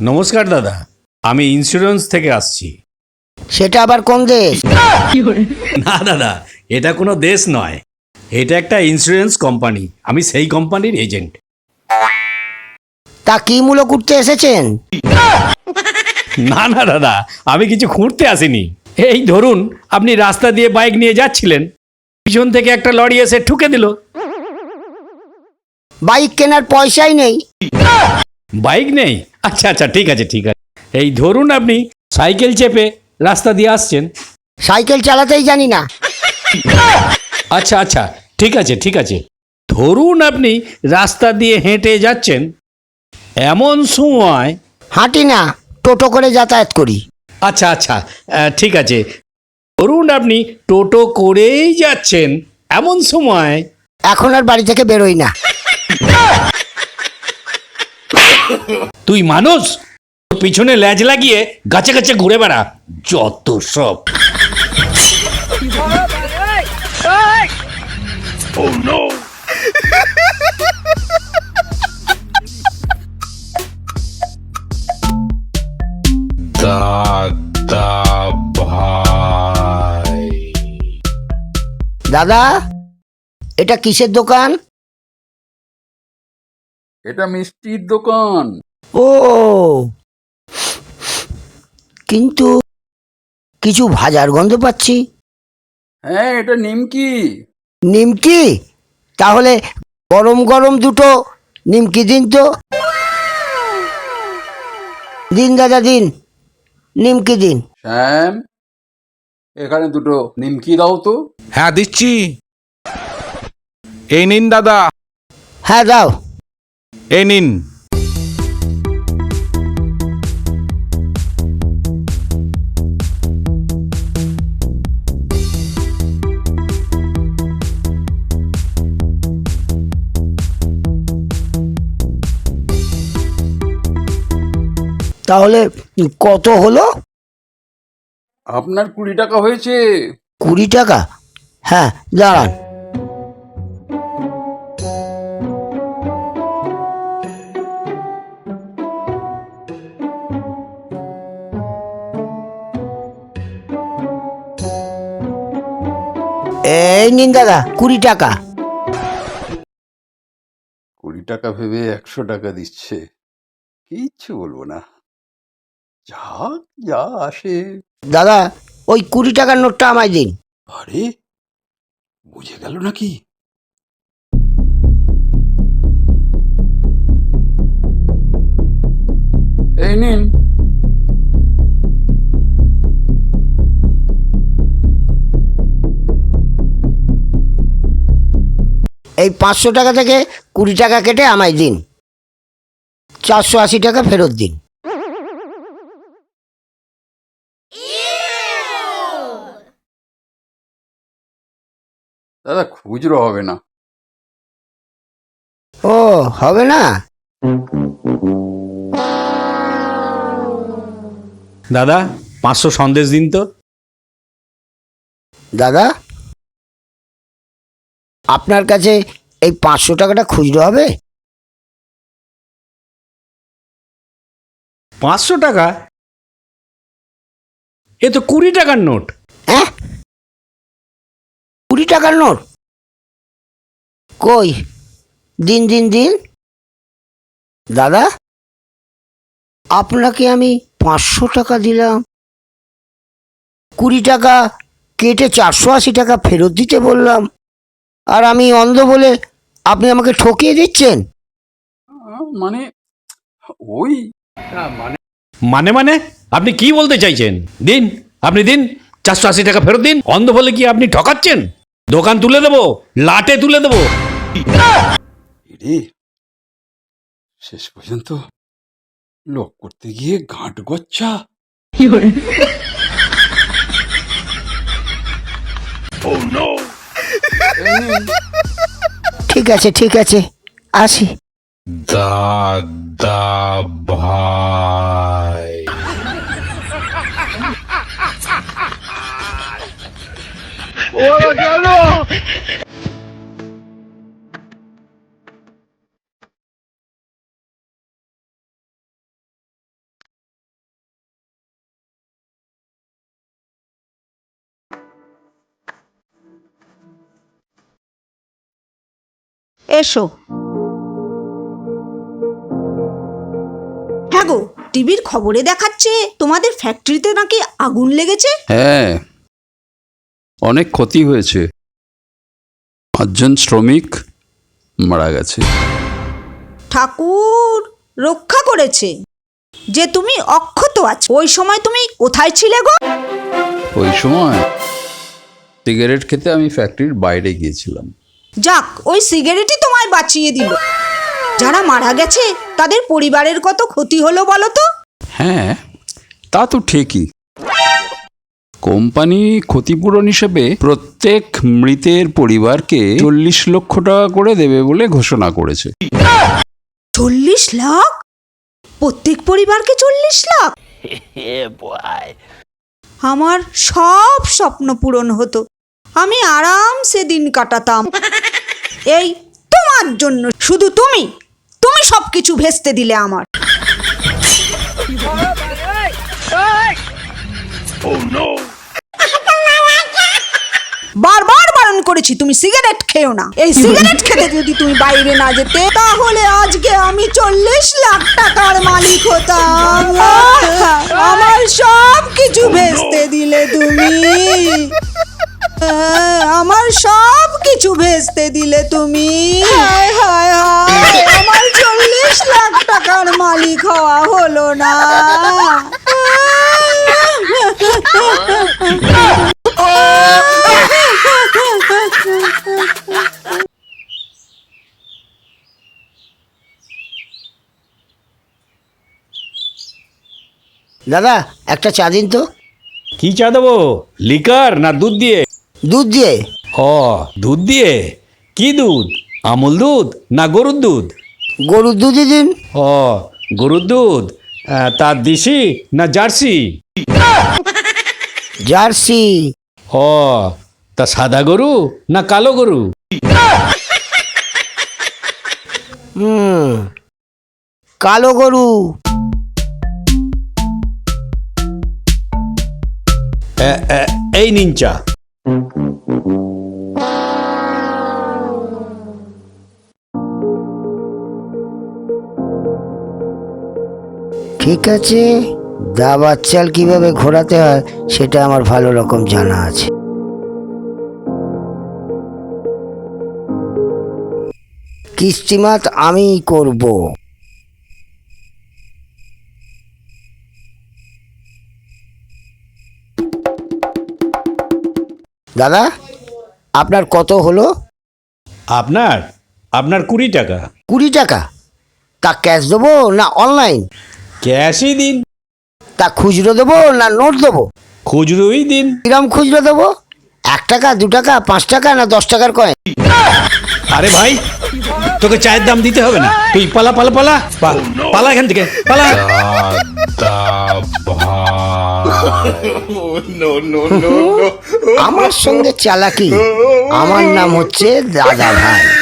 নমস্কার দাদা আমি ইন্স্যুরেন্স থেকে আসছি। সেটা আবার কোন দেশ? না দাদা এটা কোনো দেশ নয়। এটা একটা ইন্স্যুরেন্স কোম্পানি আমি সেই কোম্পানির এজেন্ট তা কি মূল্য করতে এসেছেন? না না দাদা আমি কিছু খুঁড়তে আসিনি। এই ধরুন আপনি রাস্তা দিয়ে বাইক নিয়ে যাচ্ছিলেন। পিছন থেকে একটা লরি এসে ঠুকে দিল। বাইক কেনার পয়সাই নেই। বাইক নেই? আচ্ছা আচ্ছা ঠিক আছে ঠিক আছে। এই ধরুন আপনি সাইকেল চেপে রাস্তা দিয়ে আসছেন। সাইকেল চালাতেই জানি না। আচ্ছা আচ্ছা ঠিক আছে ঠিক আছে। ধরুন আপনি রাস্তা দিয়ে হেঁটে যাচ্ছেন। এমন সময় হাঁটি না টোটো করে যাতায়াত করি। আচ্ছা আচ্ছা আহ, ঠিক আছে। ধরুন আপনি টোটো করেই যাচ্ছেন এমন সময় এখন আর বাড়ি থেকে বেরোই না। তুই মানুষ? তোর পিছনে ল্যাজ লাগিয়ে গাছে গাছে ঘুরে বেড়া যত সব। দাদা দাদা এটা কিসের দোকান? এটা মিষ্টির দোকান। ও কিন্তু কিছু ভাজার গন্ধ পাচ্ছি। হ্যাঁ এটা নিমকি। নিমকি? তাহলে গরম গরম দুটো নিমকি দিন তো। দিন দাদা দিন। নিমকি দিন। শ্যাম? এখানে দুটো নিমকি দাও তো। হ্যাঁ দিচ্ছি। এই নিন দাদা। হ্যাঁ দাও। এই নিন। তাহলে কত হলো? আপনার কুড়ি টাকা হয়েছে। কুড়ি টাকা? হ্যাঁ দাঁড়ান। এই নিন দাদা কুড়ি টাকা। কুড়ি টাকা ভেবে একশো টাকা দিচ্ছে। কিচ্ছু বলব না। যা যা আসে। দাদা ওই কুড়ি টাকার নোটটা আমায় দিন। আরে বুঝে গেল নাকি? এই নিন। এই পাঁচশো টাকা থেকে কুড়ি টাকা কেটে আমায় দিন। চারশো আশি টাকা ফেরত দিন। দাদা খুচরো হবে না। ও হবে না? দাদা পাঁচশো সন্দেশ দিন তো। দাদা আপনার কাছে এই পাঁচশো টাকাটা খুচরো হবে? পাঁচশো টাকা? এ তো কুড়ি টাকার নোট। হ্যাঁ? টাকার নোট? কই? দিন দিন দিন? দাদা আপনাকে আমি পাঁচশো টাকা দিলাম। কুড়ি টাকা কেটে চারশো আশি টাকা ফেরত দিতে বললাম। আর আমি অন্ধ বলে আপনি আমাকে ঠকিয়ে দিচ্ছেন? মানে ওই মানে মানে মানে? আপনি কি বলতে চাইছেন? দিন আপনি দিন চারশো আশি টাকা ফেরত দিন। অন্ধ বলে কি আপনি ঠকাচ্ছেন? দোকান তুলে দেবো লাটে তুলে দেবো। শেষ পর্যন্ত লোক করতে গিয়ে গাঁট গচ্ছা। ঠিক আছে ঠিক আছে আসি। দাদা ভাই। এসো। হ্যাঁ গো টিভির খবরে দেখাচ্ছে তোমাদের ফ্যাক্টরিতে নাকি আগুন লেগেছে? হ্যাঁ অনেক ক্ষতি হয়েছে। পাঁচজন শ্রমিক মারা গেছে। ঠাকুর রক্ষা করেছে। যে তুমি অক্ষত আছো ওই সময় তুমি কোথায় ছিলে গো? ওই সময় সিগারেট খেতে আমি ফ্যাক্টরির বাইরে গিয়েছিলাম। যাক ওই সিগারেটই তোমায় বাঁচিয়ে দিল। যারা মারা গেছে তাদের পরিবারের কত ক্ষতি হলো বলো তো? হ্যাঁ তা তো ঠিকই। কোম্পানি ক্ষতিপূরণ হিসেবে প্রত্যেক মৃতের পরিবারকে চল্লিশ লক্ষ টাকা করে দেবে বলে ঘোষণা করেছে। চল্লিশ লাখ? প্রত্যেক পরিবারকে চল্লিশ লাখ? আমার সব স্বপ্ন পূরণ হতো। আমি আরামসে দিন কাটাতাম। এই তোমার জন্য শুধু তুমি তুমি সব কিছু ভেস্তে দিলে আমার। বারবার বারণ করেছি, তুমি সিগারেট খেও না। এই সিগারেট খেতে যদি তুমি বাইরে না যেতে, তাহলে আজকে আমি চল্লিশ লাখ টাকার মালিক হতাম। আমার সব কিছু ভেস্তে দিলে তুমি। আমার সব কিছু ভেস্তে দিলে তুমি। হায় হায় হায়, আমার চল্লিশ লাখ টাকার মালিক হওয়া হলো না। দাদা একটা চা দিন তো। কি চা দেবো? লিকার না দুধ দিয়ে? দুধ দিয়ে? ও দুধ দিয়ে? কি দুধ? আমুল দুধ না গরুর দুধ? গরুর দুধই দিন। ও গরুর দুধ তার দেশি না জার্সি? জার্সি। ও তা সাদা গরু না কালো গরু? হুম কালো গরু। এই নিন ঠিক আছে। দাবার চাল কীভাবে ঘোরাতে হয়, সেটা আমার ভালো রকম জানা আছে। কিস্তিমাত আমি করব। দাদা আপনার কত হলো? আপনার? আপনার কুড়ি টাকা। কুড়ি টাকা? তা ক্যাশ দেবো না অনলাইন? ক্যাশই দিন। তা খুচরো দেবো না নোট দেবো? খুচরোই দিন। কিরম খুচরো দেবো? এক টাকা দু টাকা পাঁচ টাকা না দশ টাকার কয়েন? আরে ভাই তোকে চায়ের দাম দিতে হবে না। তুই পালা পালা পালা পা- পালা এখান থেকে পালা। আমার সঙ্গে চালাকি। আমার নাম হচ্ছে দাদা ভাই।